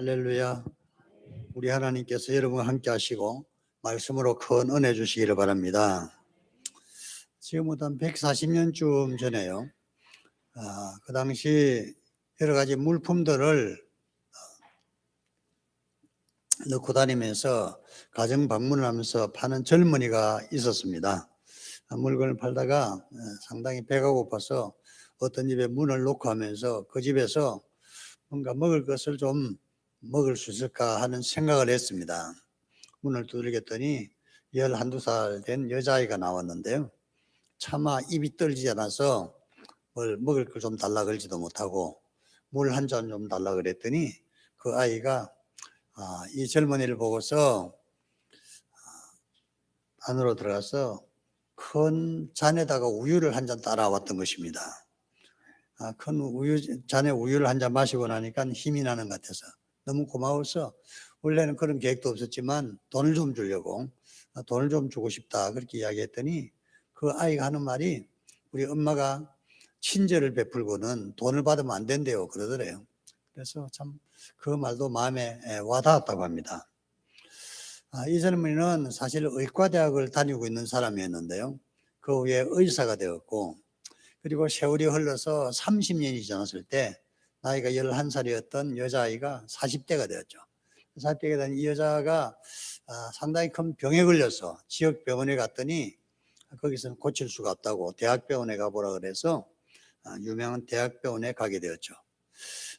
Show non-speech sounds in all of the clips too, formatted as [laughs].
할렐루야. 우리 하나님께서 여러분과 함께 하시고 말씀으로 큰 은혜 주시기를 바랍니다. 지금부터 한 140년쯤 전에요. 아, 그 당시 여러 가지 물품들을 어, 넣고 다니면서 가정 방문을 하면서 파는 젊은이가 있었습니다. 아, 물건을 팔다가 어, 상당히 배가 고파서 어떤 집에 문을 놓고 하면서 그 집에서 뭔가 먹을 것을 좀 먹을 수 있을까 하는 생각을 했습니다. 문을 두들겼더니 열 한두 살 된 여자아이가 나왔는데요. 차마 입이 떨지 않아서 뭘 먹을 걸 좀 달라 그러지도 못하고 물 한 잔 좀 달라 그랬더니 그 아이가 아, 이 젊은이를 보고서 아, 안으로 들어가서 큰 잔에다가 우유를 한 잔 따라왔던 것입니다. 아, 큰 우유 잔에 우유를 한 잔 마시고 나니까 힘이 나는 것 같아서 너무 고마워서 원래는 그런 계획도 없었지만 돈을 좀 주려고 아, 돈을 좀 주고 싶다 그렇게 이야기했더니 그 아이가 하는 말이 우리 엄마가 친절을 베풀고는 돈을 받으면 안 된대요 그러더래요. 그래서 참 그 말도 마음에 에, 와닿았다고 합니다. 아, 이 젊은이는 사실 의과대학을 다니고 있는 사람이었는데요. 그 후에 의사가 되었고 그리고 세월이 흘러서 30년이 지났을 때 나이가 11살이었던 여자아이가 40대가 되었죠. 40대가 된 이 여자가 아, 상당히 큰 병에 걸려서 지역 병원에 갔더니 거기서는 고칠 수가 없다고 대학병원에 가보라 그래서 아, 유명한 대학병원에 가게 되었죠.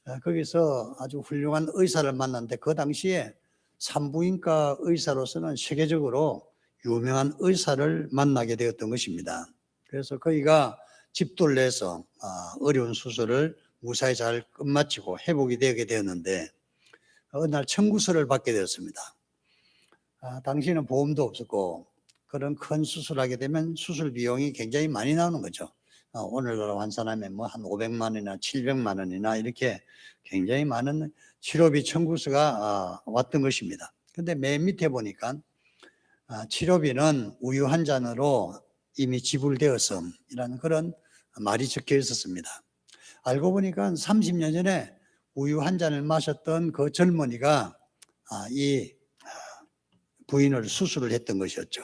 아, 거기서 아주 훌륭한 의사를 만났는데 그 당시에 산부인과 의사로서는 세계적으로 유명한 의사를 만나게 되었던 것입니다. 그래서 거기가 집도를 내서 아, 어려운 수술을 무사히 잘 끝마치고 회복이 되게 되었는데 어느 날 청구서를 받게 되었습니다. 아, 당시에는 보험도 없었고 그런 큰 수술하게 되면 수술 비용이 굉장히 많이 나오는 거죠. 아, 오늘날 환산하면 뭐 한 500만 원이나 700만 원이나 이렇게 굉장히 많은 치료비 청구서가 아, 왔던 것입니다. 근데 맨 밑에 보니까 아, 치료비는 우유 한 잔으로 이미 지불되었음이라는 그런 말이 적혀 있었습니다. 알고 보니까 30년 전에 우유 한 잔을 마셨던 그 젊은이가 아, 이 아, 부인을 수술을 했던 것이었죠.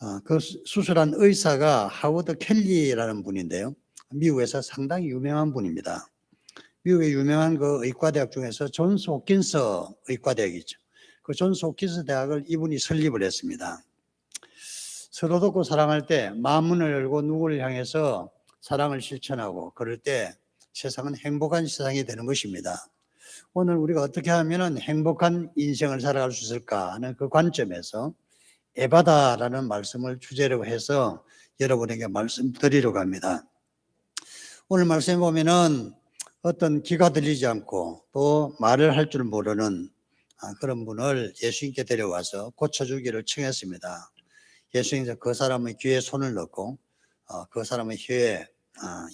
아, 그 수- 수술한 의사가 하워드 켈리라는 분인데요. 미국에서 상당히 유명한 분입니다. 미국의 유명한 그 의과대학 중에서 존스 홉킨스 의과대학이죠. 그 존스 홉킨스 대학을 이분이 설립을 했습니다. 서로 돕고 사랑할 때 마음문을 열고 누구를 향해서 사랑을 실천하고 그럴 때 세상은 행복한 세상이 되는 것입니다. 오늘 우리가 어떻게 하면 행복한 인생을 살아갈 수 있을까 하는 그 관점에서 에바다라는 말씀을 주제로 해서 여러분에게 말씀드리려고 합니다. 오늘 말씀에 보면은 어떤 귀가 들리지 않고 또 말을 할 줄 모르는 아, 그런 분을 예수님께 데려와서 고쳐주기를 청했습니다. 예수님께서 그 사람의 귀에 손을 넣고 어, 그 사람의 혀에 아,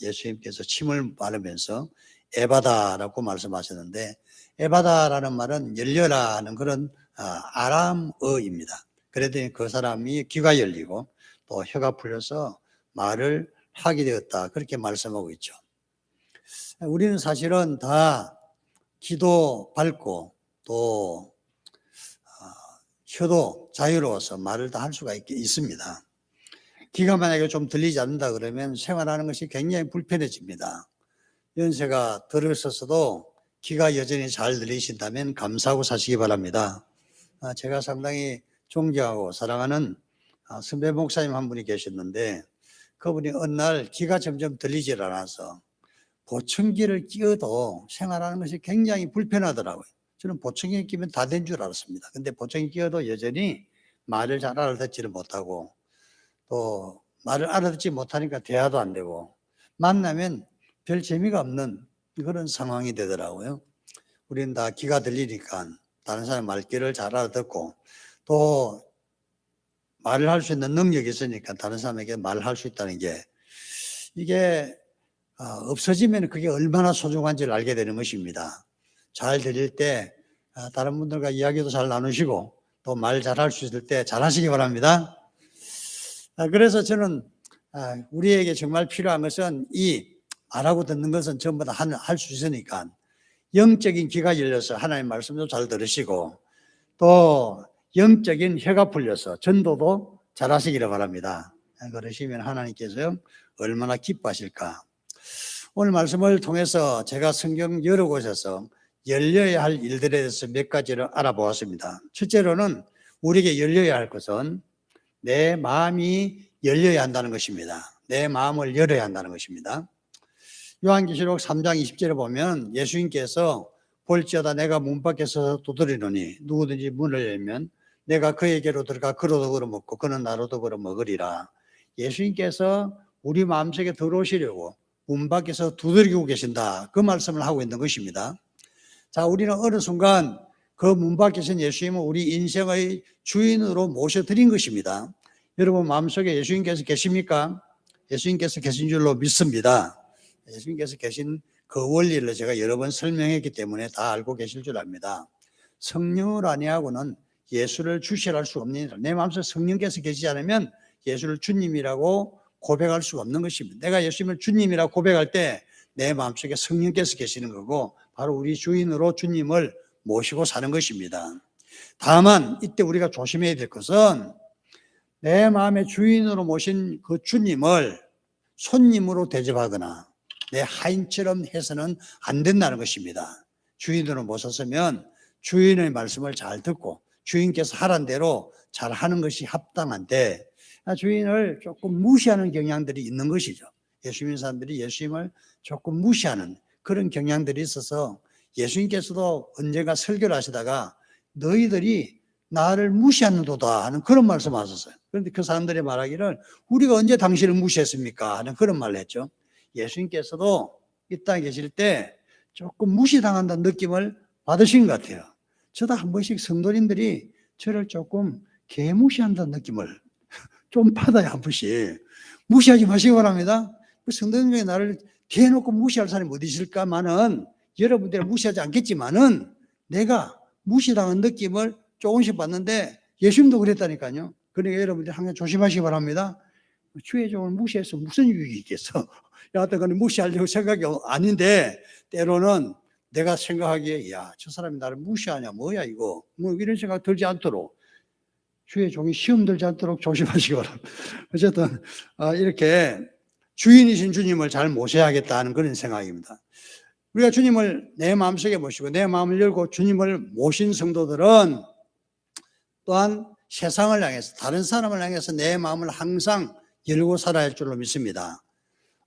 예수님께서 침을 바르면서 에바다라고 말씀하셨는데 에바다라는 말은 열려라 하는 그런 아, 아람어입니다. 그랬더니 그 사람이 귀가 열리고 또 혀가 풀려서 말을 하게 되었다. 그렇게 말씀하고 있죠. 우리는 사실은 다 기도 밝고 또 아, 혀도 자유로워서 말을 다 할 수가 있, 있습니다. 귀가 만약에 좀 들리지 않는다 그러면 생활하는 것이 굉장히 불편해집니다. 연세가 들으셨어도 귀가 여전히 잘 들리신다면 감사하고 사시기 바랍니다. 아, 제가 상당히 존경하고 사랑하는 아, 선배 목사님 한 분이 계셨는데 그분이 어느 날 귀가 점점 들리질 않아서 보청기를 끼어도 생활하는 것이 굉장히 불편하더라고요. 저는 보청기 끼면 다 된 줄 알았습니다. 근데 보청기 끼어도 여전히 말을 잘 알아듣지를 못하고 또 말을 알아듣지 못하니까 대화도 안 되고 만나면 별 재미가 없는 그런 상황이 되더라고요. 우리는 다 귀가 들리니까 다른 사람 말귀를 잘 알아듣고 또 말을 할 수 있는 능력이 있으니까 다른 사람에게 말을 할수 있다는 게 이게 아, 없어지면 그게 얼마나 소중한지를 알게 되는 것입니다. 잘 들릴 때 아, 다른 분들과 이야기도 잘 나누시고 또 말 잘할 수 있을 때 잘하시기 바랍니다. 아, 그래서 저는 아, 우리에게 정말 필요한 것은 이 말하고 듣는 것은 전부 다 할 수 있으니까 영적인 귀가 열려서 하나님 말씀도 잘 들으시고 또 영적인 혀가 풀려서 전도도 잘 하시기를 바랍니다. 그러시면 하나님께서 얼마나 기뻐하실까. 오늘 말씀을 통해서 제가 성경 여러 곳에서 열려야 할 일들에 대해서 몇 가지를 알아보았습니다. 첫째로는 우리에게 열려야 할 것은 내 마음이 열려야 한다는 것입니다. 내 마음을 열어야 한다는 것입니다. 요한계시록 3장 20절에 보면 예수님께서 볼지어다 내가 문 밖에서 두드리노니 누구든지 문을 열면 내가 그에게로 들어가 그로도 걸어먹고 그는 나로도 걸어먹으리라. 예수님께서 우리 마음속에 들어오시려고 문 밖에서 두드리고 계신다. 그 말씀을 하고 있는 것입니다. 자, 우리는 어느 순간 그 문 밖에 신 예수님을 우리 인생의 주인으로 모셔드린 것입니다. 여러분 마음속에 예수님께서 계십니까? 예수님께서 계신 줄로 믿습니다. 예수님께서 계신 그 원리를 제가 여러 번 설명했기 때문에 다 알고 계실 줄 압니다. 성령을 아니하고는 예수를 주시할 수 없는 일. 내 마음속에 성령께서 계시지 않으면 예수를 주님이라고 고백할 수 없는 것입니다. 내가 예수님을 주님이라고 고백할 때 내 마음속에 성령께서 계시는 거고 바로 우리 주인으로 주님을 모시고 사는 것입니다. 다만 이때 우리가 조심해야 될 것은 내 마음의 주인으로 모신 그 주님을 손님으로 대접하거나 내 하인처럼 해서는 안 된다는 것입니다. 주인으로 모셨으면 주인의 말씀을 잘 듣고 주인께서 하란 대로 잘 하는 것이 합당한데 주인을 조금 무시하는 경향들이 있는 것이죠. 예수 믿는 사람들이 예수님을 조금 무시하는 그런 경향들이 있어서 예수님께서도 언젠가 설교를 하시다가 너희들이 나를 무시하는도다 하는 그런 말씀 하셨어요. 그런데 그 사람들이 말하기를 우리가 언제 당신을 무시했습니까? 하는 그런 말을 했죠. 예수님께서도 이 땅에 계실 때 조금 무시당한다는 느낌을 받으신 것 같아요. 저도 한 번씩 성도님들이 저를 조금 개무시한다는 느낌을 [laughs] 좀 받아요, 한 번씩. 무시하지 마시기 바랍니다. 그 성도님 중에 나를 대놓고 무시할 사람이 어디 있을까만은 여러분들 무시하지 않겠지만은 내가 무시당한 느낌을 조금씩 받는데 예수님도 그랬다니까요. 그러니까 여러분들 항상 조심하시기 바랍니다. 주의 종을 무시해서 무슨 유익이 있겠어? [laughs] 여하튼 무시하려고 생각이 아닌데 때로는 내가 생각하기에 야 저 사람이 나를 무시하냐 뭐야 이거 뭐 이런 생각 들지 않도록 주의 종이 시험 들지 않도록 조심하시기 바랍니다. [laughs] 어쨌든 아, 이렇게 주인이신 주님을 잘 모셔야겠다 하는 그런 생각입니다. 우리가 주님을 내 마음속에 모시고 내 마음을 열고 주님을 모신 성도들은 또한 세상을 향해서 다른 사람을 향해서 내 마음을 항상 열고 살아야 할 줄로 믿습니다.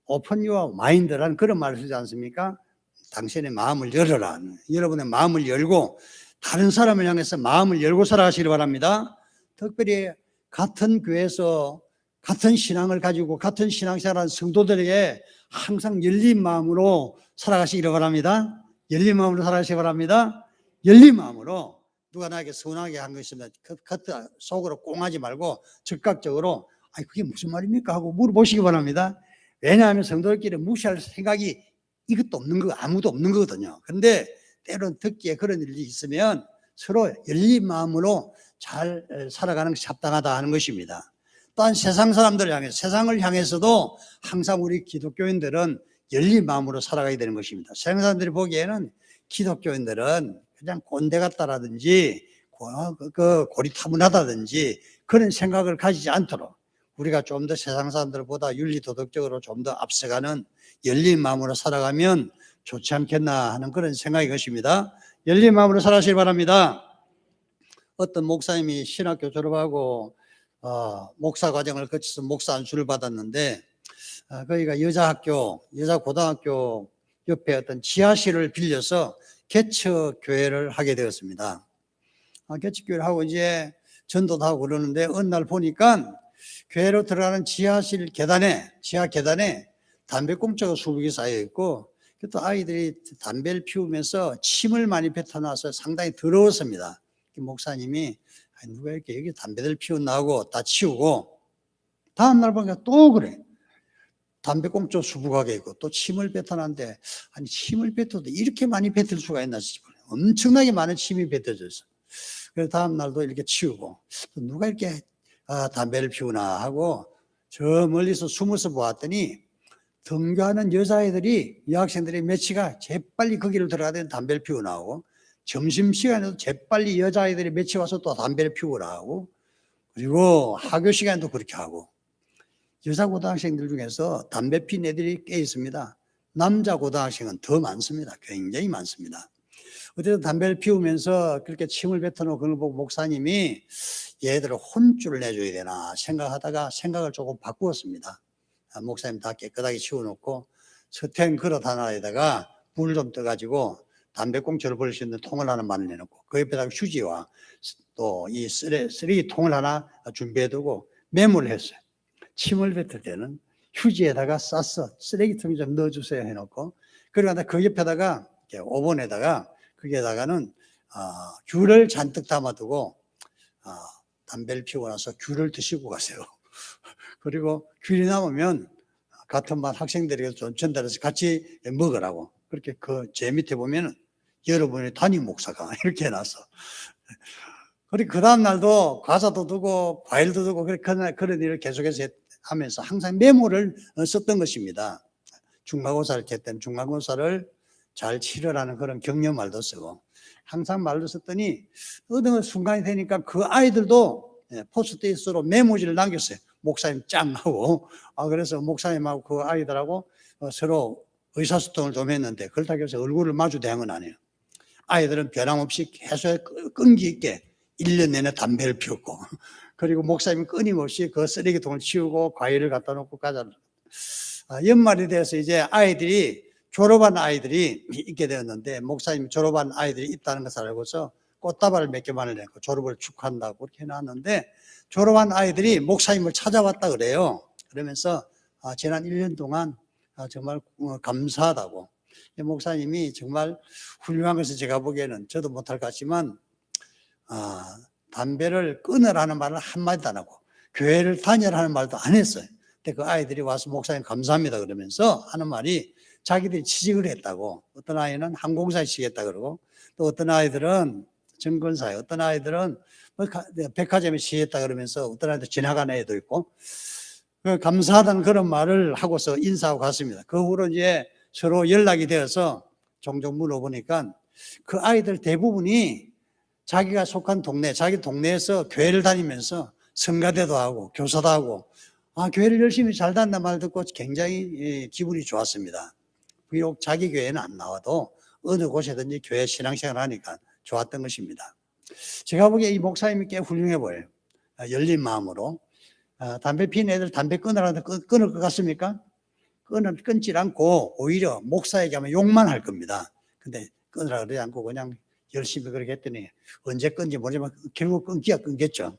오픈 유어 마인드라는 그런 말을 쓰지 않습니까? 당신의 마음을 열어라. 여러분의 마음을 열고 다른 사람을 향해서 마음을 열고 살아가시기 바랍니다. 특별히 같은 교회에서 같은 신앙을 가지고 같은 신앙생활하는 성도들에게 항상 열린 마음으로 살아가시기를 바랍니다. 열린 마음으로 살아가시기 바랍니다. 열린 마음으로 누가 나에게 서운하게 한거 있으면 그, 그 속으로 꽁하지 말고 즉각적으로 아니 그게 무슨 말입니까 하고 물어보시기 바랍니다. 왜냐하면 성도들끼리 무시할 생각이 이것도 없는 거 아무도 없는 거거든요. 근데 때론 듣기에 그런 일이 있으면 서로 열린 마음으로 잘 살아가는 것이 합당하다 하는 것입니다. 또한 세상 사람들을 향해서 세상을 향해서도 항상 우리 기독교인들은 열린 마음으로 살아가야 되는 것입니다. 세상 사람들이 보기에는 기독교인들은 그냥 꼰대 같다라든지 그, 그 고리타분하다든지 그런 생각을 가지지 않도록 우리가 좀 더 세상 사람들보다 윤리 도덕적으로 좀 더 앞서가는 열린 마음으로 살아가면 좋지 않겠나 하는 그런 생각이 것입니다. 열린 마음으로 살아시길 바랍니다. 어떤 목사님이 신학교 졸업하고 어, 목사 과정을 거쳐서 목사 안수를 받았는데 어, 거기가 여자 학교, 여자 고등학교 옆에 어떤 지하실을 빌려서 개척 교회를 하게 되었습니다. 아, 개척 교회를 하고 이제 전도도 하고 그러는데 어느 날 보니까 교회로 들어가는 지하실 계단에 지하 계단에 담배 꽁초가 수북이 쌓여 있고 또 아이들이 담배를 피우면서 침을 많이 뱉어놔서 상당히 더러웠습니다. 목사님이 누가 이렇게 여기 담배를 피웠나 하고 다 치우고 다음날 보니까 또 그래. 담배꽁초 수북하게 있고 또 침을 뱉어놨는데 아니 침을 뱉어도 이렇게 많이 뱉을 수가 있나 싶어요. 엄청나게 많은 침이 뱉어져 있어. 그래서 다음날도 이렇게 치우고 누가 이렇게 아, 담배를 피우나 하고 저 멀리서 숨어서 보았더니 등교하는 여자애들이 여학생들의 매치가 재빨리 거기를 들어가든 담배를 피우고 나오고 점심시간에도 재빨리 여자아이들이 매치 와서 또 담배를 피우고 나오고 그리고 학교 시간도 그렇게 하고 여자 고등학생들 중에서 담배 핀 애들이 꽤 있습니다. 남자 고등학생은 더 많습니다. 굉장히 많습니다. 어쨌든 담배를 피우면서 그렇게 침을 뱉어놓은 그걸 보고 목사님이 얘들을 혼쭐을 내줘야 되나 생각하다가 생각을 조금 바꾸었습니다. 아, 목사님 다 깨끗하게 치워놓고 서탱 그릇 하나에다가 불좀 떠가지고 담배꽁초를 버릴 수 있는 통을 하나 만들어놓고 그 옆에다가 휴지와 또 이 쓰레기 통을 하나 준비해두고 메모를 했어요. 침을 뱉을 때는 휴지에다가 싸서 쓰레기통에 좀 넣어주세요 해놓고 그리고 그 옆에다가 오븐에다가 거기에다가는 아, 귤을 잔뜩 담아두고 아, 담배를 피우고 나서 귤을 드시고 가세요. [laughs] 그리고 귤이 남으면 같은 반 학생들에게 좀 전달해서 같이 먹으라고 그렇게 그 제 밑에 보면은 여러분의 담임 목사가 [laughs] 이렇게 해놨어. 그리고 그 다음 날도 과자도 두고 과일도 두고 그런, 일을 계속해서 했- 하면서 항상 메모를 어, 썼던 것입니다. 중간고사를 했던 중간고사를 잘 치르라는 그런 격려 말도 쓰고 항상 말도 썼더니 어느 순간이 되니까 그 아이들도 예, 포스트잇으로 메모지를 남겼어요. 목사님 짱 하고 아 그래서 목사님하고 그 아이들하고 어, 서로 의사소통을 좀 했는데 그렇다고 해서 얼굴을 마주 대한 건 아니에요. 아이들은 변함없이 계속 끈- 끈기 있게 1년 내내 담배를 피웠고 [laughs] 그리고 목사님은 끊임없이 그 쓰레기통을 치우고 과일을 갖다 놓고 과자를 아, 연말이 돼서 이제 아이들이 졸업한 아이들이 [laughs] 있게 되었는데 목사님 졸업한 아이들이 있다는 것을 알고서 꽃다발을 몇 개만을 내고 졸업을 축하한다고 그렇게 해놨는데 졸업한 아이들이 목사님을 찾아왔다 그래요. 그러면서 아, 지난 1년 동안 아, 정말 어, 감사하다고 목사님이 정말 훌륭한 것을 제가 보기에는 저도 못할 것 같지만 아, 담배를 끊으라는 말을 한마디도 안 하고 교회를 다녀라는 말도 안 했어요. 근데 그 아이들이 와서 목사님 감사합니다 그러면서 하는 말이 자기들이 취직을 했다고 어떤 아이는 항공사에 취직했다 그러고 또 어떤 아이들은 증권사에 어떤 아이들은 뭐 가- 백화점에 취직했다 그러면서 어떤 아이들 지나가는 애도 있고 그 감사하다는 그런 말을 하고서 인사하고 갔습니다. 그 후로 이제 서로 연락이 되어서 종종 물어보니까 그 아이들 대부분이 자기가 속한 동네, 자기 동네에서 교회를 다니면서 성가대도 하고 교사도 하고 아, 교회를 열심히 잘 다닌다 말 듣고 굉장히 예, 기분이 좋았습니다. 비록 자기 교회는 안 나와도 어느 곳에든지 교회 신앙생활 하니까 좋았던 것입니다. 제가 보기에 이 목사님이 꽤 훌륭해 보여요. 아, 열린 마음으로. 아, 담배 피는 애들 담배 끊으라는데 끊, 끊을 것 같습니까? 끊을, 끊질 않고 오히려 목사에게 하면 욕만 할 겁니다. 근데 끊으라 그러지 않고 그냥 열심히 그렇게 했더니 언제 끊지 모르지만 결국 끊기야 끊겠죠.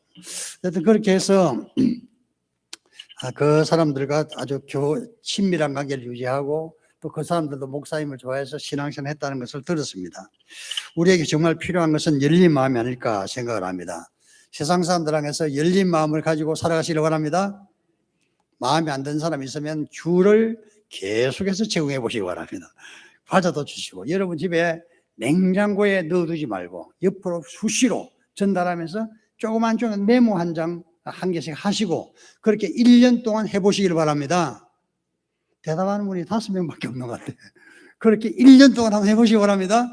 하여튼 그렇게 해서 [clears throat] 아, 그 사람들과 아주 교, 친밀한 관계를 유지하고 또 그 사람들도 목사님을 좋아해서 신앙생활 했다는 것을 들었습니다. 우리에게 정말 필요한 것은 열린 마음이 아닐까 생각을 합니다. 세상 사람들 향해서 열린 마음을 가지고 살아가시기 바랍니다. 마음에 안 드는 사람이 있으면 귤을 계속해서 제공해 보시기 바랍니다. 과자도 주시고 여러분 집에 냉장고에 넣어두지 말고 옆으로 수시로 전달하면서 조그만 조금 메모 한 장 한 개씩 하시고 그렇게 1년 동안 해보시기를 바랍니다. 대답하는 분이 다섯 명밖에 없는 것 같아요. 그렇게 1년 동안 한번 해보시기 바랍니다.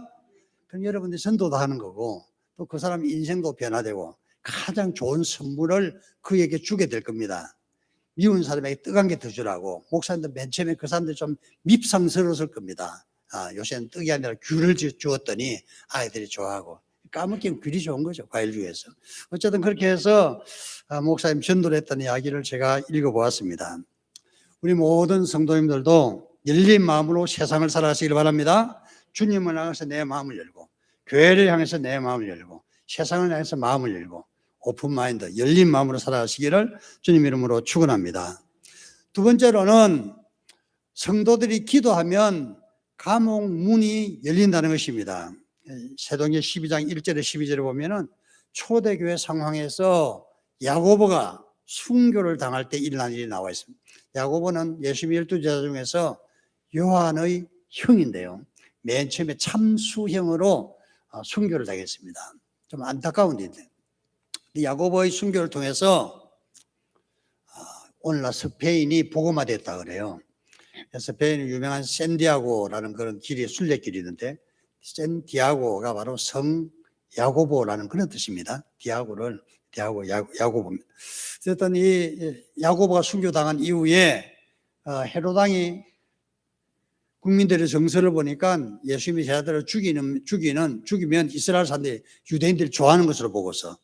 그럼 여러분들 전도도 하는 거고 또 그 사람 인생도 변화되고 가장 좋은 선물을 그에게 주게 될 겁니다. 미운 사람에게 뜨거운 게 더 주라고 목사님들 맨 처음에 그 사람들 좀 밉상스러웠을 겁니다. 아, 요새는 떡이 아니라 귤을 주- 주었더니 아이들이 좋아하고 까먹기는 귤이 좋은 거죠 과일 중에서 어쨌든 그렇게 해서 아, 목사님 전도를 했던 이야기를 제가 읽어보았습니다. 우리 모든 성도님들도 열린 마음으로 세상을 살아가시길 바랍니다. 주님을 향해서 내 마음을 열고 교회를 향해서 내 마음을 열고 세상을 향해서 마음을 열고 오픈 마인드 열린 마음으로 살아가시기를 주님 이름으로 축원합니다. 두 번째로는 성도들이 기도하면 감옥 문이 열린다는 것입니다. 세동기 12장 1절에 12절에 보면은 초대교회 상황에서 야고보가 순교를 당할 때 일어난 일이 나와 있습니다. 야고보는 예수님 열두 제자 중에서 요한의 형인데요. 맨 처음에 참수형으로 어, 순교를 당했습니다. 좀 안타까운 일인데 야고보의 순교를 통해서 아, 오늘날 스페인이 복음화됐다 그래요. 스페인의 유명한 샌디아고라는 그런 길이 순례길이 있는데 샌디아고가 바로 성 야고보라는 그런 뜻입니다. 디아고를 디아고 야- 야고보입니다. 어쨌든 이 야고보가 순교당한 이후에 어, 헤로당이 국민들의 정서를 보니까 예수님의 제자들을 죽이는 죽이는 죽이면 이스라엘 사람들이 유대인들이 좋아하는 것으로 보고서 어,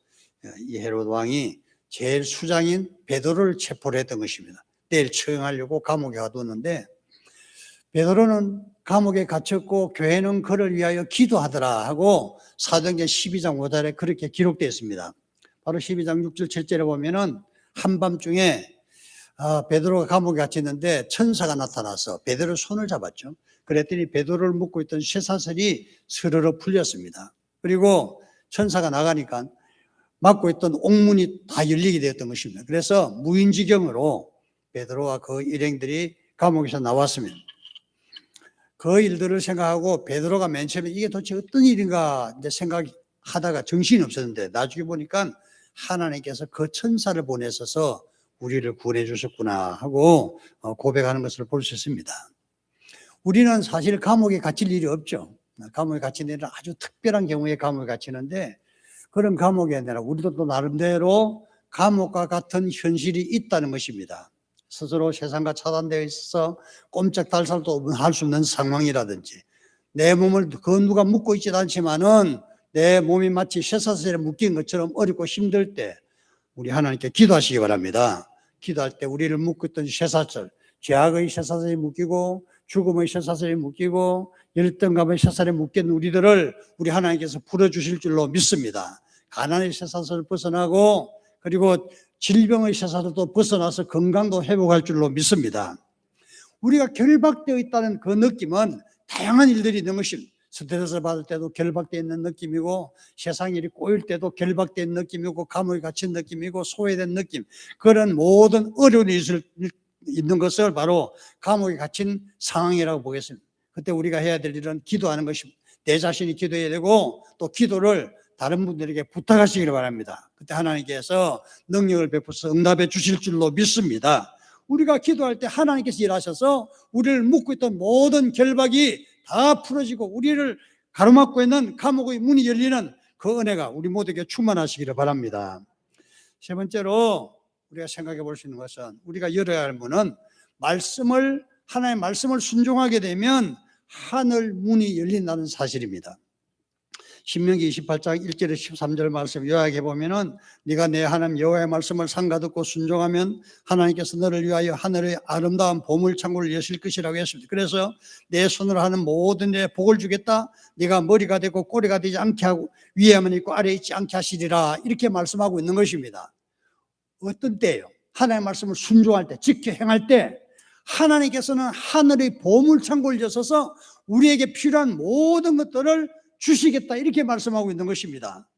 이 헤로드 왕이 제일 수장인 베드로를 체포를 했던 것입니다. 내일 처형하려고 감옥에 가두었는데 베드로는 감옥에 갇혔고 교회는 그를 위하여 기도하더라 하고 사도행전 12장 5절에 그렇게 기록되어 있습니다. 바로 12장 6절 7절에 보면은 한밤중에 아, 베드로가 감옥에 갇혔는데 천사가 나타나서 베드로 손을 잡았죠. 그랬더니 베드로를 묶고 있던 쇠사슬이 스르르 풀렸습니다. 그리고 천사가 나가니까 막고 있던 옥문이 다 열리게 되었던 것입니다. 그래서 무인지경으로 베드로와 그 일행들이 감옥에서 나왔습니다. 그 일들을 생각하고 베드로가 맨 처음에 이게 도대체 어떤 일인가 생각하다가 정신이 없었는데 나중에 보니까 하나님께서 그 천사를 보내셔서 우리를 구원해 주셨구나 하고 어, 고백하는 것을 볼 수 있습니다. 우리는 사실 감옥에 갇힐 일이 없죠. 감옥에 갇힌 일은 아주 특별한 경우에 감옥에 갇히는데 그런 감옥이 아니라 우리도 또 나름대로 감옥과 같은 현실이 있다는 것입니다. 스스로 세상과 차단되어 있어서 꼼짝 달살도 할 수 없는 상황이라든지 내 몸을 그 누가 묶고 있지 않지만은 내 몸이 마치 쇠사슬에 묶인 것처럼 어렵고 힘들 때 우리 하나님께 기도하시기 바랍니다. 기도할 때 우리를 묶고 있던 쇠사슬, 죄악의 쇠사슬이 묶이고 죽음의 쇠사슬이 묶이고 열등감의 쇠사슬에 묶인 우리들을 우리 하나님께서 풀어주실 줄로 믿습니다. 가난의 쇠사슬을 벗어나고 그리고 질병의 쇠사슬도 벗어나서 건강도 회복할 줄로 믿습니다. 우리가 결박되어 있다는 그 느낌은 다양한 일들이 있는 것입니다. 스트레스 받을 때도 결박되어 있는 느낌이고 세상 일이 꼬일 때도 결박된 느낌이고 감옥에 갇힌 느낌이고 소외된 느낌 그런 모든 어려운 일이 있을- 있는 것을 바로 감옥에 갇힌 상황이라고 보겠습니다. 그때 우리가 해야 될 일은 기도하는 것입니다. 내 자신이 기도해야 되고 또 기도를 다른 분들에게 부탁하시기를 바랍니다. 그때 하나님께서 능력을 베푸서 응답해 주실 줄로 믿습니다. 우리가 기도할 때 하나님께서 일하셔서 우리를 묶고 있던 모든 결박이 다 풀어지고 우리를 가로막고 있는 감옥의 문이 열리는 그 은혜가 우리 모두에게 충만하시기를 바랍니다. 세 번째로 우리가 생각해 볼 수 있는 것은 우리가 열어야 할 문은 말씀을 하나님의 말씀을 순종하게 되면 하늘 문이 열린다는 사실입니다. 신명기 28장 1절에 13절 말씀 요약해 보면은 네가 내 하나님 여호와의 말씀을 상가 듣고 순종하면 하나님께서 너를 위하여 하늘의 아름다운 보물 창고를 여실 것이라고 했습니다. 그래서 내 손으로 하는 모든 데 복을 주겠다. 네가 머리가 되고 꼬리가 되지 않게 하고 위에만 있고 아래에 있지 않게 하시리라 이렇게 말씀하고 있는 것입니다. 어떤 때요? 하나님의 말씀을 순종할 때, 지켜 행할 때 하나님께서는 하늘의 보물 창고를 여셔서 우리에게 필요한 모든 것들을 주시겠다 이렇게 말씀하고 있는 것입니다.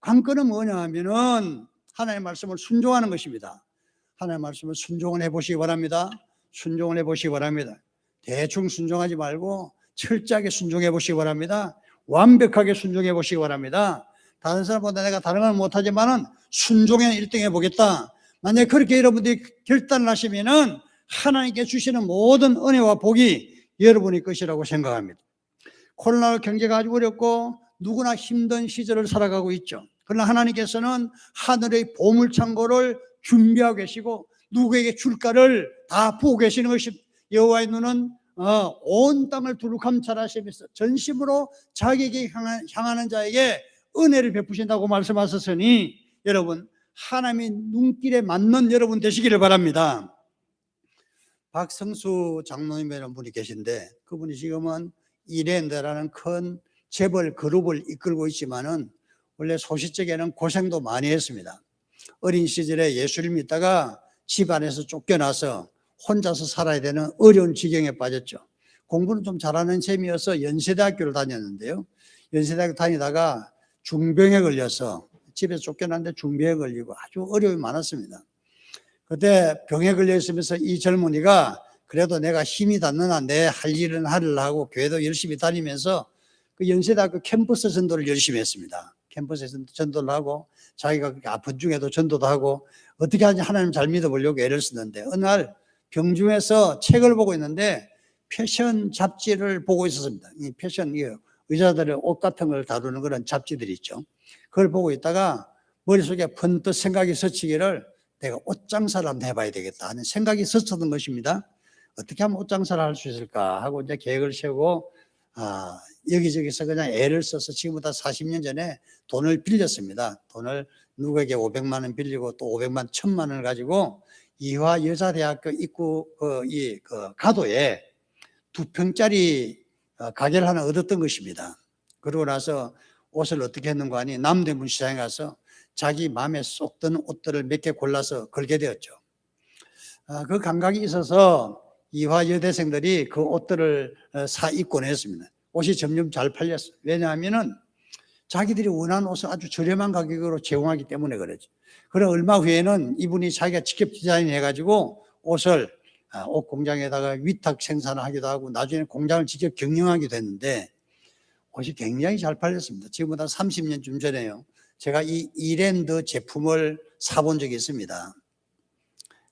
관건은 뭐냐 하면은 하나님의 말씀을 순종하는 것입니다. 하나님의 말씀을 순종을 해보시기 바랍니다. 순종을 해보시기 바랍니다. 대충 순종하지 말고 철저하게 순종해 보시기 바랍니다. 완벽하게 순종해 보시기 바랍니다. 다른 사람보다 내가 다른 건 못하지만은 순종에 1등 해보겠다. 만약에 그렇게 여러분들이 결단을 하시면은 하나님께 주시는 모든 은혜와 복이 여러분의 것이라고 생각합니다. 코로나 경제가 아주 어렵고 누구나 힘든 시절을 살아가고 있죠. 그러나 하나님께서는 하늘의 보물 창고를 준비하고 계시고 누구에게 줄까를 다 보고 계시는 것입니다. 여호와의 눈은 어, 온 땅을 두루 감찰하시면서 전심으로 자기에게 향하- 향하는 자에게 은혜를 베푸신다고 말씀하셨으니 여러분 하나님의 눈길에 맞는 여러분 되시기를 바랍니다. 박성수 장로님이라는 분이 계신데 그분이 지금은 이랜드라는 큰 재벌 그룹을 이끌고 있지만은 원래 소시적에는 고생도 많이 했습니다. 어린 시절에 예수를 믿다가 집안에서 쫓겨나서 혼자서 살아야 되는 어려운 지경에 빠졌죠. 공부는 좀 잘하는 셈이어서 연세대학교를 다녔는데요. 연세대학교 다니다가 중병에 걸려서 집에서 쫓겨났는데 중병에 걸리고 아주 어려움이 많았습니다. 그때 병에 걸려 있으면서 이 젊은이가 그래도 내가 힘이 닿느나 내할 일은 하려 하고 교회도 열심히 다니면서 그 연세대학교 캠퍼스 전도를 열심히 했습니다. 캠퍼스 전도- 전도를 하고 자기가 아픈 중에도 전도도 하고 어떻게 하지 하나님 잘 믿어보려고 애를 쓰는데 어느 날 병중에서 책을 보고 있는데 패션 잡지를 보고 있었습니다. 이 패션 이 의자들의 옷 같은 걸 다루는 그런 잡지들이 있죠. 그걸 보고 있다가 머릿속에 번뜩 생각이 스치기를 내가 옷 장사를 한번 해봐야 되겠다 하는 생각이 스쳤던 것입니다. 어떻게 하면 옷 장사를 할 수 있을까 하고 이제 계획을 세우고 아, 여기저기서 그냥 애를 써서 지금부터 40년 전에 돈을 빌렸습니다. 돈을 누구에게 500만 원 빌리고 또 500만 1000만 원을 가지고 이화 여자대학교 입구 그, 이, 그 가도에 두 평짜리 어, 가게를 하나 얻었던 것입니다. 그러고 나서 옷을 어떻게 했는가 하니 남대문 시장에 가서 자기 마음에 쏙 드는 옷들을 몇 개 골라서 걸게 되었죠. 아, 그 감각이 있어서 이화 여대생들이 그 옷들을 어, 사 입곤 했습니다. 옷이 점점 잘 팔렸어요. 왜냐하면은 자기들이 원하는 옷을 아주 저렴한 가격으로 제공하기 때문에 그러죠. 그래 얼마 후에는 이분이 자기가 직접 디자인 해가지고 옷을 아, 옷 공장에다가 위탁 생산을 하기도 하고 나중에 공장을 직접 경영하기도 했는데 옷이 굉장히 잘 팔렸습니다. 지금보다 30년쯤 전에요. 제가 이 이랜드 제품을 사본 적이 있습니다.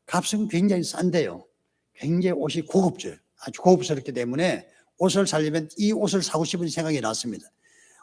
값은 굉장히 싼데요. 굉장히 옷이 고급져요. 아주 고급스럽기 때문에 옷을 살려면 이 옷을 사고 싶은 생각이 났습니다.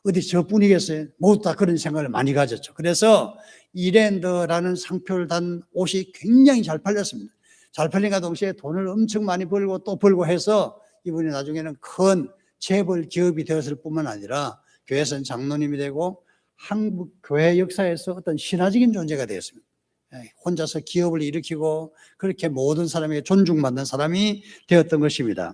어디 저뿐이겠어요? 모두 다 그런 생각을 많이 가졌죠. 그래서 이랜드라는 상표를 단 옷이 굉장히 잘 팔렸습니다. 잘 팔린과 동시에 돈을 엄청 많이 벌고 또 벌고 해서 이분이 나중에는 큰 재벌 기업이 되었을 뿐만 아니라 교회선 장로님이 되고 한국 교회 역사에서 어떤 신화적인 존재가 되었습니다. 예, 혼자서 기업을 일으키고 그렇게 모든 사람에게 존중받는 사람이 되었던 것입니다.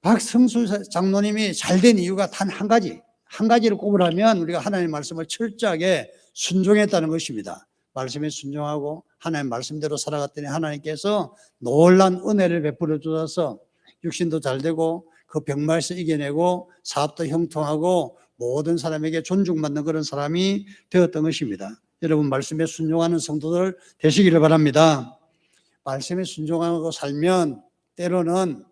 박성수 장로님이 잘 된 이유가 단 한 가지, 한 가지를 꼽으라면 우리가 하나님의 말씀을 철저하게 순종했다는 것입니다. 말씀에 순종하고 하나님 말씀대로 살아갔더니 하나님께서 놀란 은혜를 베풀어 주셔서 육신도 잘 되고 그 병마에서 이겨내고 사업도 형통하고 모든 사람에게 존중받는 그런 사람이 되었던 것입니다. 여러분 말씀에 순종하는 성도들 되시기를 바랍니다. 말씀에 순종하고 살면 때로는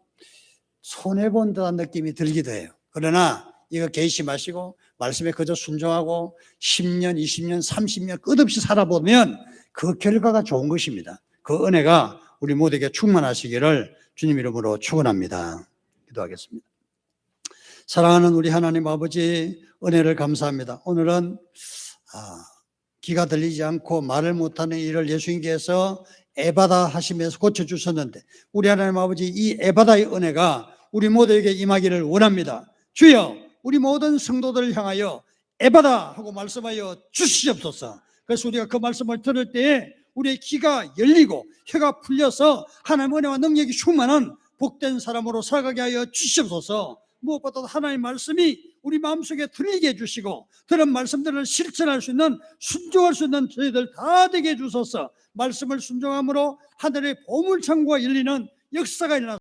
손해본 듯한 느낌이 들기도 해요. 그러나 이거 개의심하시고 말씀에 그저 순종하고 10년, 20년, 30년 끝없이 살아보면 그 결과가 좋은 것입니다. 그 은혜가 우리 모두에게 충만하시기를 주님 이름으로 축원합니다. 기도하겠습니다. 사랑하는 우리 하나님 아버지 은혜를 감사합니다. 오늘은 아, 귀가 들리지 않고 말을 못하는 일을 예수님께서 에바다 하시면서 고쳐주셨는데 우리 하나님 아버지 이 에바다의 은혜가 우리 모두에게 임하기를 원합니다. 주여 우리 모든 성도들을 향하여 에바다 하고 말씀하여 주시옵소서. 그래서 우리가 그 말씀을 들을 때에 우리의 귀가 열리고 혀가 풀려서 하나님 은혜와 능력이 충만한 복된 사람으로 살아가게 하여 주시옵소서. 무엇보다도 하나님의 말씀이 우리 마음속에 들리게 해주시고 그런 말씀들을 실천할 수 있는 순종할 수 있는 저희들 다 되게 해주소서. 말씀을 순종함으로 하늘의 보물창고가 열리는 역사가 일어나